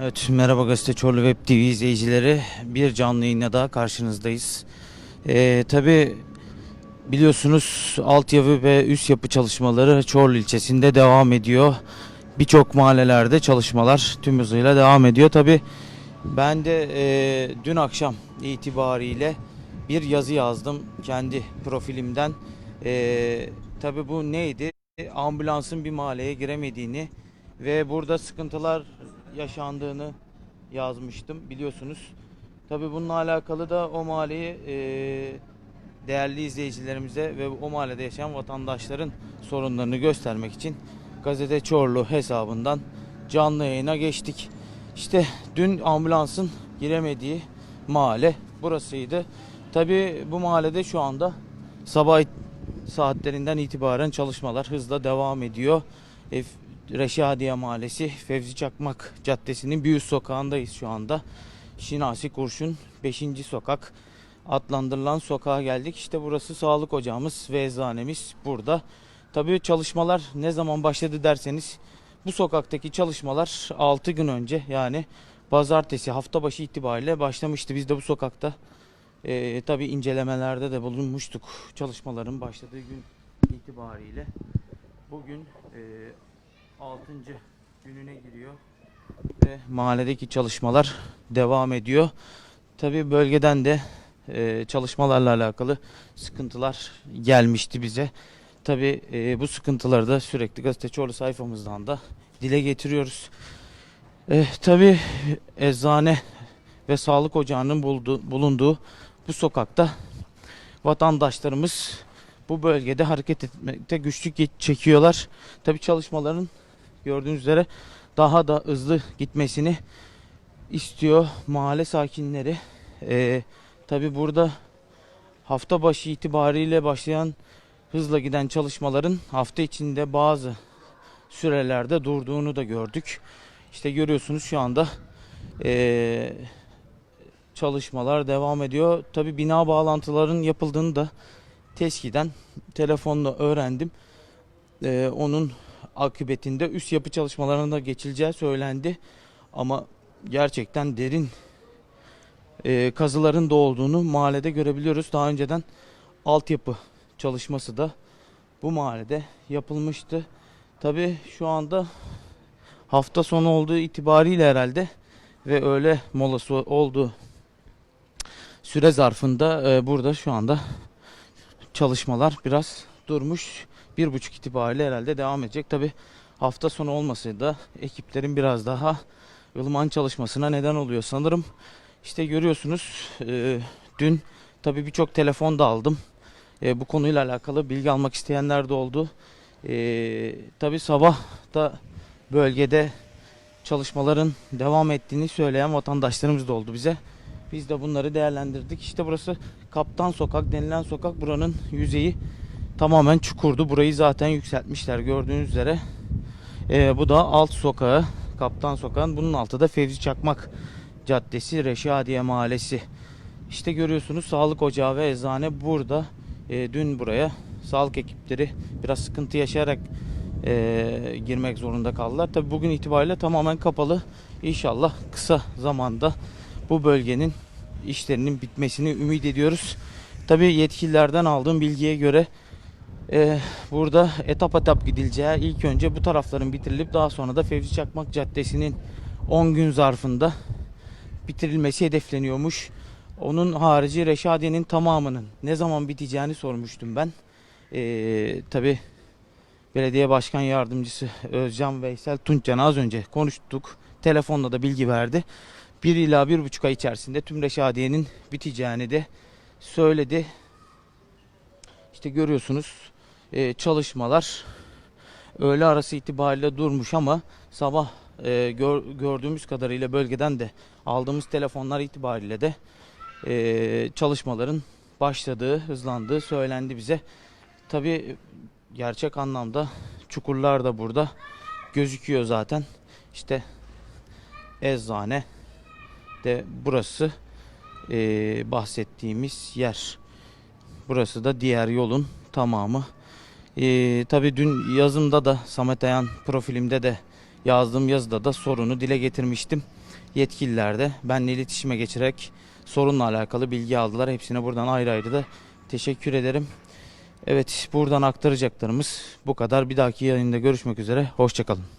Evet, merhaba Gazete Çorlu Web TV izleyicileri. Bir canlı yayınla daha karşınızdayız. Ee, Tabi biliyorsunuz altyapı ve üst yapı çalışmaları Çorlu ilçesinde devam ediyor. Birçok mahallelerde çalışmalar tüm hızıyla devam ediyor. Tabi ben de e, dün akşam itibariyle bir yazı yazdım kendi profilimden. E, Tabi bu neydi? Ambulansın bir mahalleye giremediğini ve burada sıkıntılar yaşandığını yazmıştım biliyorsunuz. Tabi bununla alakalı da o mahalleyi e, değerli izleyicilerimize ve o mahallede yaşayan vatandaşların sorunlarını göstermek için Gazete Çorlu hesabından canlı yayına geçtik. İşte dün ambulansın giremediği mahalle burasıydı. Tabi bu mahallede şu anda sabah saatlerinden itibaren çalışmalar hızla devam ediyor. Reşadiye Mahallesi Fevzi Çakmak Caddesi'nin bir üst sokağındayız şu anda. Şinasi Kurşun 5. sokak adlandırılan sokağa geldik. İşte burası sağlık ocağımız ve eczanemiz burada. Tabii çalışmalar ne zaman başladı derseniz bu sokaktaki çalışmalar 6 gün önce yani pazartesi hafta başı itibariyle başlamıştı. Biz de bu sokakta e, tabii incelemelerde de bulunmuştuk çalışmaların başladığı gün itibariyle. Bugün e, 6. gününe giriyor ve mahalledeki çalışmalar devam ediyor. Tabii bölgeden de e, çalışmalarla alakalı sıkıntılar gelmişti bize. Tabii e, bu sıkıntıları da sürekli Gazete Çorlu sayfamızdan da dile getiriyoruz. E, tabii eczane ve sağlık ocağının bulduğu, bulunduğu bu sokakta vatandaşlarımız bu bölgede hareket etmekte güçlük çekiyorlar. Tabii çalışmaların gördüğünüz üzere daha da hızlı gitmesini istiyor mahalle sakinleri. Ee, Tabi burada hafta başı itibariyle başlayan hızla giden çalışmaların hafta içinde bazı sürelerde durduğunu da gördük. İşte görüyorsunuz şu anda ee, çalışmalar devam ediyor. Tabi bina bağlantıların yapıldığını da teskiden telefonla öğrendim. Ee, onun akıbetinde üst yapı çalışmalarına geçileceği söylendi. Ama gerçekten derin e, kazıların da olduğunu mahallede görebiliyoruz. Daha önceden altyapı çalışması da bu mahallede yapılmıştı. Tabi şu anda hafta sonu olduğu itibariyle herhalde ve öğle molası olduğu süre zarfında e, burada şu anda çalışmalar biraz durmuş. Bir buçuk itibariyle herhalde devam edecek. Tabi hafta sonu olması da ekiplerin biraz daha ılıman çalışmasına neden oluyor sanırım. İşte görüyorsunuz e, dün tabi birçok telefon da aldım. E, bu konuyla alakalı bilgi almak isteyenler de oldu. E, tabi sabah da bölgede çalışmaların devam ettiğini söyleyen vatandaşlarımız da oldu bize. Biz de bunları değerlendirdik. İşte burası Kaptan Sokak denilen sokak. Buranın yüzeyi tamamen çukurdu. Burayı zaten yükseltmişler gördüğünüz üzere. E, bu da alt sokağı. Kaptan Sokağı'nın bunun altı da Fevzi Çakmak Caddesi Reşadiye Mahallesi. İşte görüyorsunuz sağlık ocağı ve eczane burada. E, dün buraya sağlık ekipleri biraz sıkıntı yaşayarak e, girmek zorunda kaldılar. Tabi bugün itibariyle tamamen kapalı. İnşallah kısa zamanda bu bölgenin işlerinin bitmesini ümit ediyoruz. Tabi yetkililerden aldığım bilgiye göre e, burada etap etap gidileceği ilk önce bu tarafların bitirilip daha sonra da Fevzi Çakmak Caddesi'nin 10 gün zarfında bitirilmesi hedefleniyormuş. Onun harici Reşadiye'nin tamamının ne zaman biteceğini sormuştum ben. Ee, Tabi belediye başkan yardımcısı Özcan Veysel Tunçcan az önce konuştuk. Telefonla da bilgi verdi. 1 ila 1,5 ay içerisinde tüm Reşadiye'nin biteceğini de söyledi. İşte görüyorsunuz e, çalışmalar öğle arası itibariyle durmuş ama sabah e, gör- gördüğümüz kadarıyla bölgeden de aldığımız telefonlar itibariyle de e, çalışmaların başladığı, hızlandığı söylendi bize. Tabi gerçek anlamda çukurlar da burada gözüküyor zaten. İşte eczane de burası e, bahsettiğimiz yer. Burası da diğer yolun tamamı. E, Tabi dün yazımda da Samet Ayan profilimde de yazdığım yazıda da sorunu dile getirmiştim. yetkililer de iletişime geçerek sorunla alakalı bilgi aldılar. Hepsine buradan ayrı ayrı da teşekkür ederim. Evet buradan aktaracaklarımız bu kadar. Bir dahaki yayında görüşmek üzere. Hoşçakalın.